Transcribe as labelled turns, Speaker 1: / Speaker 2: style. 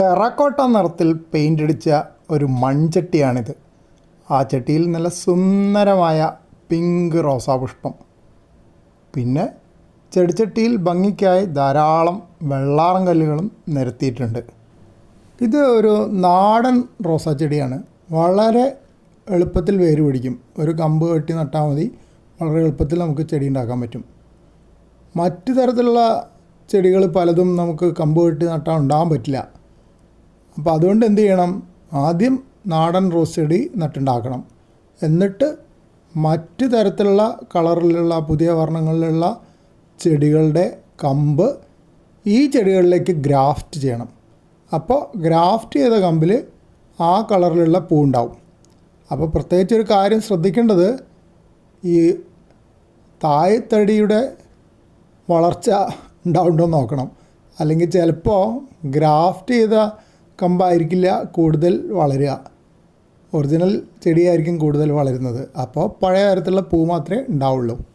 Speaker 1: Terracotta നിറത്തിൽ paint അടിച്ച ഒരു മൺചട്ടിയാണിത്. ആ ചട്ടിയിൽ നല്ല സുന്ദരമായ പിങ്ക് റോസാപുഷ്പം പിന്നെ ചെടിച്ചട്ടിയിൽ ഭംഗിക്കായി ധാരാളം വെള്ളാറം കല്ലുകളും നിരത്തിയിട്ടുണ്ട്. ഇത് ഒരു നാടൻ റോസാ ചെടിയാണ്. വളരെ എളുപ്പത്തിൽ വേര് പിടിക്കും. ഒരു കമ്പ് കെട്ടി നട്ടാൽ മതി. വളരെ എളുപ്പത്തിൽ നമുക്ക് ചെടി ഉണ്ടാക്കാൻ പറ്റും. മറ്റു തരത്തിലുള്ള ചെടികൾ പലതും നമുക്ക് കമ്പ് കെട്ടി നട്ടാൽ ഉണ്ടാകാൻ പറ്റില്ല. അപ്പോൾ അതുകൊണ്ട് എന്ത് ചെയ്യണം? ആദ്യം നാടൻ റോസ് ചെടി നട്ടുണ്ടാക്കണം. എന്നിട്ട് മറ്റ് തരത്തിലുള്ള കളറിലുള്ള പുതിയ വർണങ്ങളിലുള്ള ചെടികളുടെ കമ്പ് ഈ ചെടികളിലേക്ക് ഗ്രാഫ്റ്റ് ചെയ്യണം. അപ്പോൾ ഗ്രാഫ്റ്റ് ചെയ്ത കമ്പിൽ ആ കളറിലുള്ള പൂ ഉണ്ടാവും അപ്പോൾ പ്രത്യേകിച്ച് ഒരു കാര്യം ശ്രദ്ധിക്കേണ്ടത് ഈ തായത്തടിയുടെ വളർച്ച ഉണ്ടാവുണ്ടോ നോക്കണം. അല്ലെങ്കിൽ ചിലപ്പോൾ ഗ്രാഫ്റ്റ് ചെയ്ത കമ്പായിരിക്കില്ല കൂടുതൽ വളരുക. ഒറിജിനൽ ചെടിയായിരിക്കും കൂടുതൽ വളരുന്നത്. അപ്പോൾ പഴയ തരത്തിലുള്ള പൂ മാത്രമേ ഉണ്ടാവുള്ളൂ.